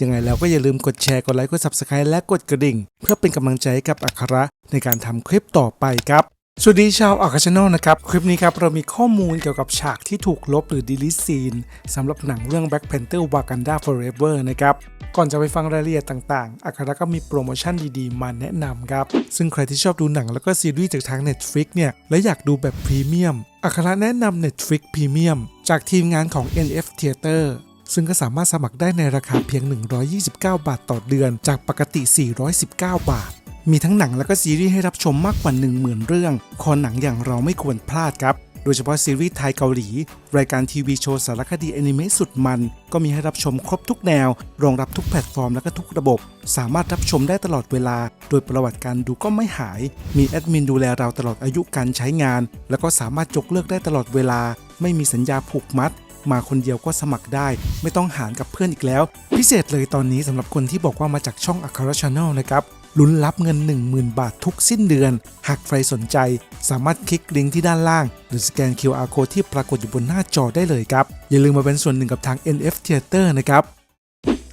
ยังไงแล้วก็อย่าลืมกดแชร์ กดไลค์ กด Subscribe และกดกระดิ่ง เพื่อเป็นกำลังใจให้กับอัคระในการทำคลิปต่อไปครับ สวัสดีชาวอัคช n นลนะครับ คลิปนี้ครับเรามีข้อมูลเกี่ยวกับฉากที่ถูกลบหรือ delete scene สำหรับหนังเรื่อง Black Panther Wakanda Forever นะครับ ก่อนจะไปฟังรายละเอียดต่างๆ อัคระก็มีโปรโมชั่นดีๆ มาแนะนำครับ ซึ่งใครที่ชอบดูหนังแล้วก็ซีรีส์จากทาง Netflix เนี่ยและอยากดูแบบพรีเมียมอัคระแนะนำ Netflix Premium จากทีมงานของ NF Theater ซึ่งก็สามารถสมัครได้ในราคาเพียง 129 บาทต่อเดือน จากปกติ 419 บาท มีทั้งหนังและก็ซีรีส์ให้รับชมมากกว่า 10,000 เรื่อง คอหนังอย่างเราไม่ควรพลาดครับ โดยเฉพาะซีรีส์ไทยเกาหลี รายการทีวีโชว์สารคดีแอนิเมะสุดมัน ก็มีให้รับชมครบทุกแนว รองรับทุกแพลตฟอร์มและก็ทุกระบบ สามารถรับชมได้ตลอดเวลา โดยประวัติการดูก็ไม่หาย มีแอดมินดูแลเราตลอดอายุการใช้งาน แล้วก็สามารถยกเลิกได้ตลอดเวลา ไม่มีสัญญาผูกมัด มาคนเดียวก็สมัครได้ ไม่ต้องหารกับเพื่อนอีกแล้ว พิเศษเลยตอนนี้สำหรับคนที่บอกว่ามาจากช่องอัครช n นลนะครับลุ้นรับเงิน 10,000 บาททุกสิ้นเดือน หากใครสนใจ สามารถคลิกลิงก์ที่ด้านล่าง หรือสแกน QR code ที่ปรากฏอยู่บนหน้าจอได้เลยครับ อย่าลืมมาเป็นส่วนหนึ่งกับทาง NF Theater นะครับ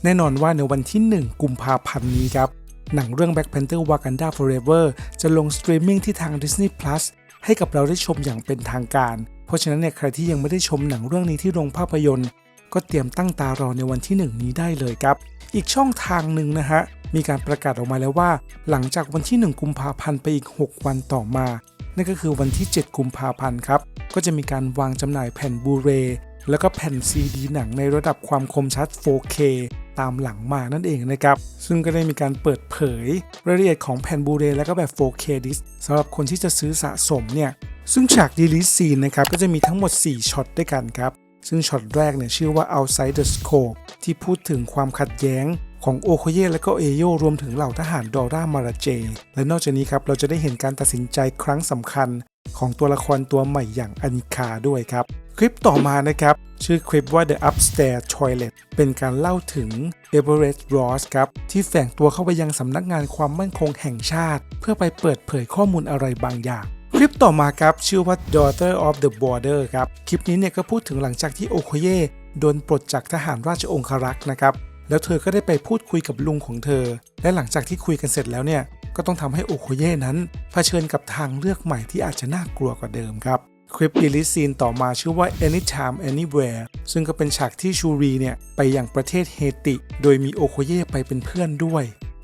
แน่นอนว่าในวันที่ 1 กุมภาพันธ์นี้ครับ หนังเรื่อง Black Panther Wakanda Forever จะลงสตรีมมิ่งที่ทาง Disney Plus ให้กับเราได้ชมอย่างเป็นทางการ ราะฉะนั้นเนี่ยใครที่ยังไม่ได้ชมหนังเรื่องนี้ที่โรงภาพยนตร์ ก็เตรียมตั้งตารอในวันที่ 1 นี้ได้เลยครับ อีกช่องทางหนึ่งนะฮะมีการประกาศออกมาแล้วว่า หลังจากวันที่ 1 กุมภาพันธ์ไปอีก 6 วันต่อมา นั่นก็คือวันที่ 7 กุมภาพันธ์ครับก็จะมีการวางจำหน่ายแผ่นบูเรแล้วก็แผ่นซีดีหนังในระดับความคมชัด 4K ตามหลังมานั่นเองนะครับ ซึ่งก็ได้มีการเปิดเผยรายละเอียดของแผ่นบูเรแล้วก็แบบ 4K ดิสสำหรับคนที่จะซื้อสะสมเนี่ย ซึ่งฉากดีลิสซีนนะครับก็จะมีทั้งหมด 4 ช็อตด้วยกันครับ ซึ่งช็อตแรกเนี่ยชื่อว่า outside the scope ที่พูดถึงความขัดแย้งของโอโคเย่และก็เอโยรวมถึงเหล่าทหารดอร่ามาราเจ และนอกจากนี้ครับเราจะได้เห็นการตัดสินใจครั้งสำคัญของตัวละครตัวใหม่อย่างอานิคาด้วยครับ คลิปต่อมานะครับ ชื่อคลิปว่า The Upstairs Toilet เป็นการเล่าถึงเอเ r อเรสต์รอสครับ ที่แฝงตัวเข้าไปยังสำนักงานความมั่นคงแห่งชาติ เพื่อไปเปิดเผยข้อมูลอะไรบางอย่าง คลิปต่อมาครับ ชื่อว่า Daughter of the Border ครับ คลิปนี้เนี่ยก็พูดถึงหลังจากที่โอโคเย่โดนปลดจากทหารราชองครักษ์นะครับแล้วเธอก็ได้ไปพูดคุยกับลุงของเธอ และหลังจากที่คุยกันเสร็จแล้วเนี่ยก็ต้องทำให้โอโคเย่นั้นเผชิญกับทางเลือกใหม่ที่อาจจะน่ากลัวกว่าเดิมครับคลิปดีลิซีนต่อมาชื่อว่า Anytime Anywhere ซึ่งก็เป็นฉากที่ชูรีเนี่ยไปยังประเทศเฮติ โดยมีโอโคเย่ไปเป็นเพื่อนด้วย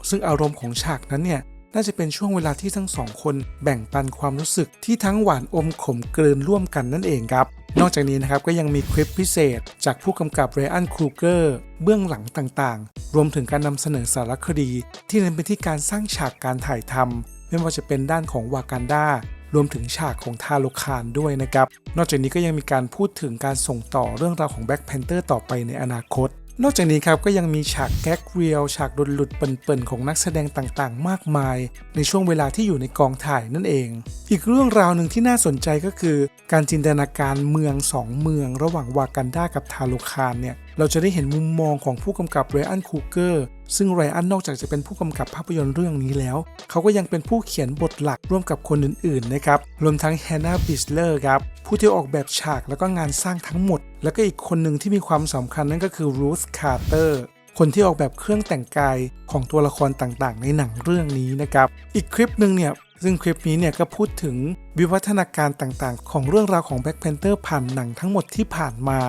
ซึ่งอารมณ์ของฉากนั้นเนี่ย น่าจะเป็นช่วงเวลาที่ทั้งสองคนแบ่งปันความรู้สึกที่ทั้งหวานอมขมกลืนร่วมกันนั่นเองครับ นอกจากนี้นะครับก็ยังมีคลิปพิเศษ จากผู้กำกับเรอันครูเกอร์เบื้องหลังต่างๆ รวมถึงการนำเสนอสารคดี ที่เน้นไปที่การสร้างฉากการถ่ายทำไม่ว่าจะเป็นด้านของวากันดารวมถึงฉากของทาโลคานด้วยนะครับ นอกจากนี้ก็ยังมีการพูดถึงการส่งต่อเรื่องราวของแบ็ c แพนเตอร์ต่อไปในอนาคต นอกจากนี้ครับก็ยังมีฉากแก๊กเรียลฉากหลุดหลุดๆเปิ่นๆของนักแสดงต่างๆ มากมาย ในช่วงเวลาที่อยู่ในกองถ่ายนั่นเอง อีกเรื่องราวหนึ่งที่น่าสนใจก็คือ การจินตนาการเมืองสองเมือง ระหว่างวากันดากับทาโลคานเนี่ยเราจะได้เห็นมุมมองของผู้กำกับเรอันคูเกอร์ ซึ่งไรอันนอกจากจะเป็นผู้กำกับภาพยนตร์เรื่องนี้แล้ว เขาก็ยังเป็นผู้เขียนบทหลักร่วมกับคนอื่นๆนะครับ รวมทั้งแฮนนาบิสเลอร์ครับ ผู้ที่ออกแบบฉากแล้วก็งานสร้างทั้งหมด แล้วก็อีกคนหนึ่งที่มีความสำคัญนั่นก็คือรูธคาร์เตอร์คนที่ออกแบบเครื่องแต่งกายของตัวละครต่างๆ ในหนังเรื่องนี้นะครับ อีกคลิปหนึ่งเนี่ยซึ่งคลิปนี้เนี่ยก็พูดถึงวิวัฒนาการต่างๆ ของเรื่องราวของ Black Panther ผ่านหนังทั้งหมดที่ผ่านมา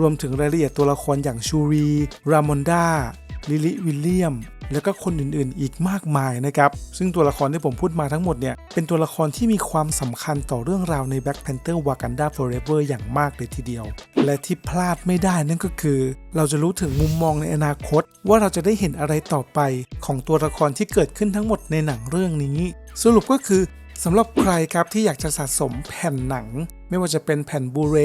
รวมถึงรายละเอียดตัวละครอย่างชูรี รามอนดา ลิลิวิลเลียม แล้วก็คนอื่นๆ อีกมากมายนะครับ ซึ่งตัวละครที่ผมพูดมาทั้งหมดเนี่ย เป็นตัวละครที่มีความสำคัญต่อเรื่องราวใน Black Panther Wakanda Forever อย่างมากเลยทีเดียว และที่พลาดไม่ได้นั่นก็คือ เราจะรู้ถึงมุมมองในอนาคต ว่าเราจะได้เห็นอะไรต่อไปของตัวละครที่เกิดขึ้นทั้งหมดในหนังเรื่องนี้ สรุปก็คือสำหรับใครครับที่อยากจะสะสมแผ่นหนัง ไม่ว่าจะเป็นแผ่นบูเร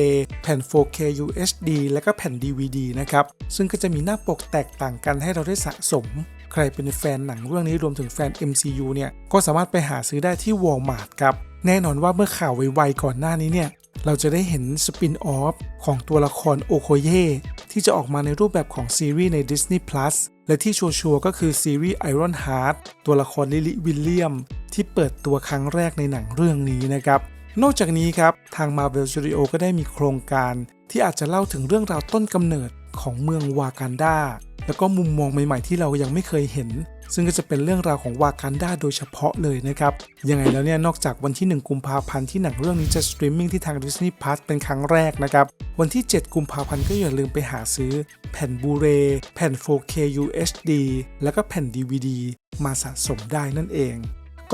แผ่น 4K UHD และก็แผ่น DVD นะครับ ซึ่งก็จะมีหน้าปกแตกต่างกันให้เราได้สะสม ใครเป็นแฟนหนังเรื่องนี้รวมถึงแฟน MCU เนี่ย ก็สามารถไปหาซื้อได้ที่ Walmart ครับ แน่นอนว่าเมื่อข่าวไวๆก่อนหน้านี้เนี่ย เราจะได้เห็นสปินออฟของตัวละครโอโคเย่ที่จะออกมาในรูปแบบของซีรีส์ใน Disney Plus และที่ชัวร์ๆก็คือซีรีส์ Iron Heart ตัวละครลิลิวิลเลียมที่เปิดตัวครั้งแรกในหนังเรื่องนี้นะครับ นอกจากนี้ครับทาง Marvel Studio ก็ได้มีโครงการที่อาจจะเล่าถึงเรื่องราวต้นกำเนิดของเมืองวากันดาแล้วก็มุมมองใหม่ๆที่เรายังไม่เคยเห็น ซึ่งก็จะเป็นเรื่องราวของวากันดาโดยเฉพาะเลยนะครับ ยังไงแล้วเนี่ยนอกจากวันที่ 1 กุมภาพันธ์ที่หนังเรื่องนี้จะสตรีมมิ่งที่ทาง Disney Plus เป็นครั้งแรกนะครับ วันที่ 7 กุมภาพันธ์ก็อย่าลืมไปหาซื้อ แผ่นบูเร แผ่น 4K UHD แล้วก็แผ่น DVD มาสะสมได้นั่นเอง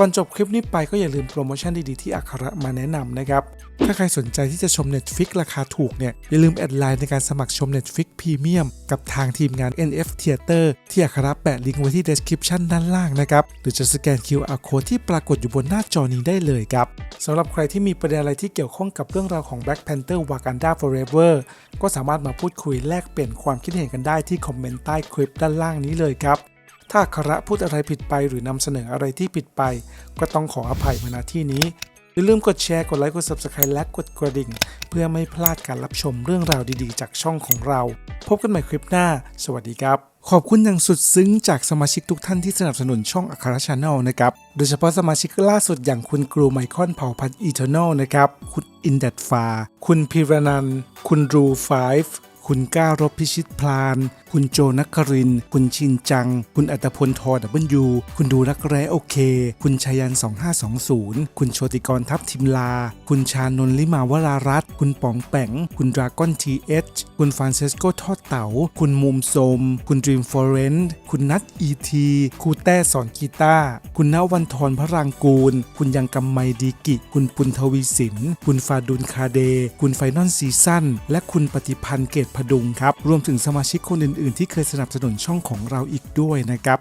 ก่อนจบคลิปนี้ไปก็อย่าลืมโปรโมชั่นดีๆที่อัคระมาแนะนำนะครับ ถ้าใครสนใจที่จะชม Netflix ราคาถูกเนี่ย อย่าลืมแอดไลน์ในการสมัครชม Netflix Premium กับทางทีมงาน NF Theater ที่อัคระแปะลิงก์ไว้ที่ description ด้านล่างนะครับ หรือจะสแกน QR code ที่ปรากฏอยู่บนหน้าจอนี้ได้เลยครับสำหรับใครที่มีประเด็นอะไรที่เกี่ยวข้องกับเรื่องราวของ Black Panther Wakanda Forever ก็สามารถมาพูดคุยแลกเปลี่ยนความคิดเห็นกันได้ที่คอมเมนต์ใต้คลิปด้านล่างนี้เลยครับ ถ้าคระพูดอะไรผิดไปหรือนำเสนออะไรที่ผิดไป ก็ต้องขออภัยมาณที่นี้อย่าลืมกดแชร์กดไลค์กด Subscribe และกดกระดิ่ง เพื่อไม่พลาดการรับชมเรื่องราวดีๆ จากช่องของเรา พบกันใหม่คลิปหน้า สวัสดีครับ ขอบคุณอย่างสุดซึ้งจากสมาชิกทุกท่านที่สนับสนุนช่องอัครชาแนลนะครับ โดยเฉพาะสมาชิกล่าสุดอย่างคุณครูไมคอนเผ่าพันธุ์อีเทอร์นลนะครับ คุณอินเดัตฟา คุณพิรนัน คุณรูไฟฟ์ คุณก้ารบพิชิตพลาน คุณโจนักคริน คุณชินจัง คุณอัตพลทอดับเบิลยูคุณดูรักแร้โอเค คุณชายัน 2520 คุณโชติกรทัพทิมลา คุณชานนลิมาวรารัตคุณป๋องแป๋ง คุณดราก้อนทีเอชคุณฟรานเซสโกทอดเต๋า คุณมุมโสม คุณดรีมฟอเรนต์คุณนัทอีทีครูแต้สอนกีตาร์คุณนวันทรพระรางกูล คุณยังกำไมดีกิ คุณปุณทวีสิน คุณฟาดุลคาเด คุณไฟนอลซีซั่นและคุณปฏิพันธ์เกตพดุงครับ รวมถึงสมาชิกคนอื่น ๆ ที่เคยสนับสนุนช่องของเราอีกด้วยนะครับ